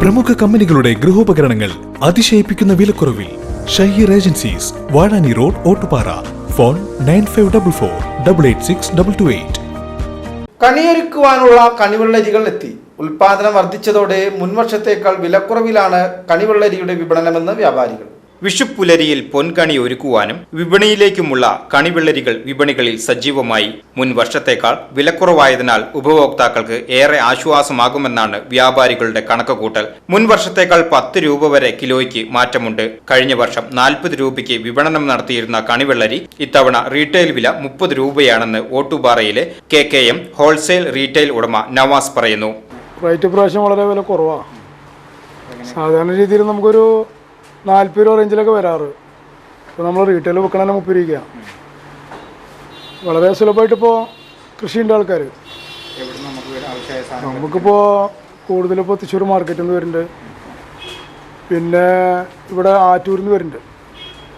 പ്രമുഖ കമ്പനികളുടെ ഗൃഹോപകരണങ്ങൾ അതിശയിപ്പിക്കുന്ന വിലക്കുറവിൽ Shaheer agencies Vazhani road Ottupara. Phone nine five double four double eight six double two eight. കണിയൊരുക്കുവാനുള്ള കണിവെള്ളരികൾ എത്തി. ഉൽപാദനം വർദ്ധിച്ചതോടെ മുൻവർഷത്തേക്കാൾ വിലക്കുറവിലാണ് കണിവെള്ളരിയുടെ വിപണനമെന്ന് വ്യാപാരികൾ. വിഷുപ്പുലരിയിൽ പൊൻകണി ഒരുക്കുവാനും വിപണിയിലേക്കുമുള്ള കണിവെള്ളരികൾ വിപണികളിൽ സജീവമായി. മുൻ വർഷത്തേക്കാൾ വിലക്കുറവായതിനാൽ ഉപഭോക്താക്കൾക്ക് ഏറെ ആശ്വാസമാകുമെന്നാണ് വ്യാപാരികളുടെ കണക്കുകൂട്ടൽ. മുൻ വർഷത്തേക്കാൾ പത്ത് രൂപ വരെ കിലോയ്ക്ക് മാറ്റമുണ്ട്. കഴിഞ്ഞ വർഷം നാൽപ്പത് രൂപയ്ക്ക് വിപണനം നടത്തിയിരുന്ന കണിവെള്ളരി ഇത്തവണ റീറ്റെയിൽ വില മുപ്പത് രൂപയാണെന്ന് ഓട്ടുപാറയിലെ K K M wholesale retail ഉടമ നവാസ് പറയുന്നു. റേറ്റ് പ്രാവശ്യം വളരെ വില കുറവാണ് സാധാരണ രീതിയിൽ നമുക്കൊരു നാൽപ്പത് രൂപ റേഞ്ചിലൊക്കെ വരാറ്. ഇപ്പോൾ നമ്മൾ റീറ്റെയിൽ വെക്കണതന്നെ മുപ്പത് രൂപയ്ക്കാണ് വളരെ സുലഭമായിട്ട് ഇപ്പോൾ കൃഷിയുണ്ട് ആൾക്കാർ നമുക്കിപ്പോൾ കൂടുതലിപ്പോൾ തൃശ്ശൂർ മാർക്കറ്റിൽ നിന്ന് വരുന്നുണ്ട്. പിന്നെ ഇവിടെ ആറ്റൂരിൽ നിന്ന് വരുന്നുണ്ട്.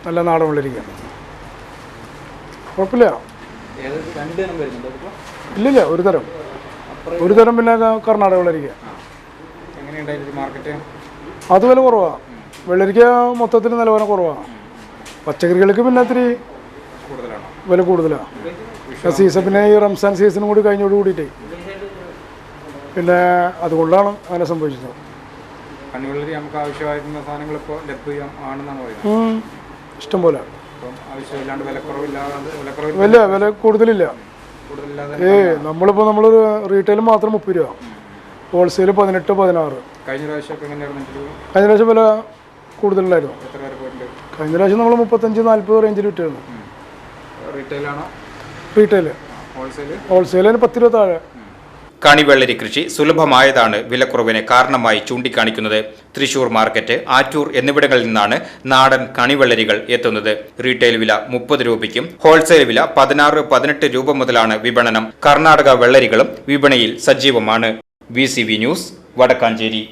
നല്ല നാടൻ വെള്ളരിക്ക. കുഴപ്പമില്ല. ഇല്ലില്ല ഒരു തരം. ഒരു തരം പിന്നെ കർണാടക വെള്ളരിക്ക. അത് വില കുറവാണ് വെള്ളരിക്ക മൊത്തത്തിൽ നിലവാരം കുറവാണ്. പച്ചക്കറികൾക്ക് പിന്നെ ഇത്തിരി വില കൂടുതലാണ് സീസൺ പിന്നെ ഈ റംസാൻ സീസണും കൂടി കഴിഞ്ഞോട് കൂടിയിട്ടേ. പിന്നെ അതുകൊണ്ടാണ് അങ്ങനെ സംഭവിച്ചത്. കണ്ണുകളിൽ നമുക്ക് ആവശ്യമായിരുന്ന സാധനങ്ങൾ ഇപ്പോൾ ലഭ്യം പറയുന്നത്. ഉം, ഇഷ്ടം പോലെ. അപ്പം ആവശ്യമില്ലാണ്ട് വിലക്കുറവില്ലാതെ വിലക്കുറവിൽ വില വില കൂടുതലില്ല. ഏ നമ്മളിപ്പോൾ നമ്മൾ റീറ്റെയിൽ മാത്രം മുപ്പത് രൂപ. ഹോൾസെയിൽ പതിനെട്ട് പതിനാറ്. കഴിഞ്ഞ പ്രാവശ്യം വില കൂടുതലുണ്ടായിരുന്നു. പോയിട്ടുണ്ട്? കഴിഞ്ഞ പ്രാവശ്യം നമ്മൾ മുപ്പത്തഞ്ച് നാല്പത് റേഞ്ചിൽ വിറ്റായിരുന്നു റീറ്റെയിൽ ഹോൾസെയിൽ ഹോൾസെയിലിന് പത്ത് രൂപ താഴെ. കണിവെള്ളരി കൃഷി സുലഭമായതാണ്. വിലക്കുറവിന് കാരണമായി ചൂണ്ടിക്കാണിക്കുന്നത് തൃശൂർ മാർക്കറ്റ് ആറ്റൂർ എന്നിവിടങ്ങളിൽ നിന്നാണ് നാടൻ കണിവെള്ളരികൾ എത്തുന്നത്. റീറ്റെയിൽ വില മുപ്പത് രൂപയ്ക്കും ഹോൾസെയിൽ വില പതിനാറ് പതിനെട്ട് രൂപ മുതലാണ് വിപണനം. കർണാടക വെള്ളരികളും വിപണിയിൽ സജീവമാണ്. V news Vadakkanchery.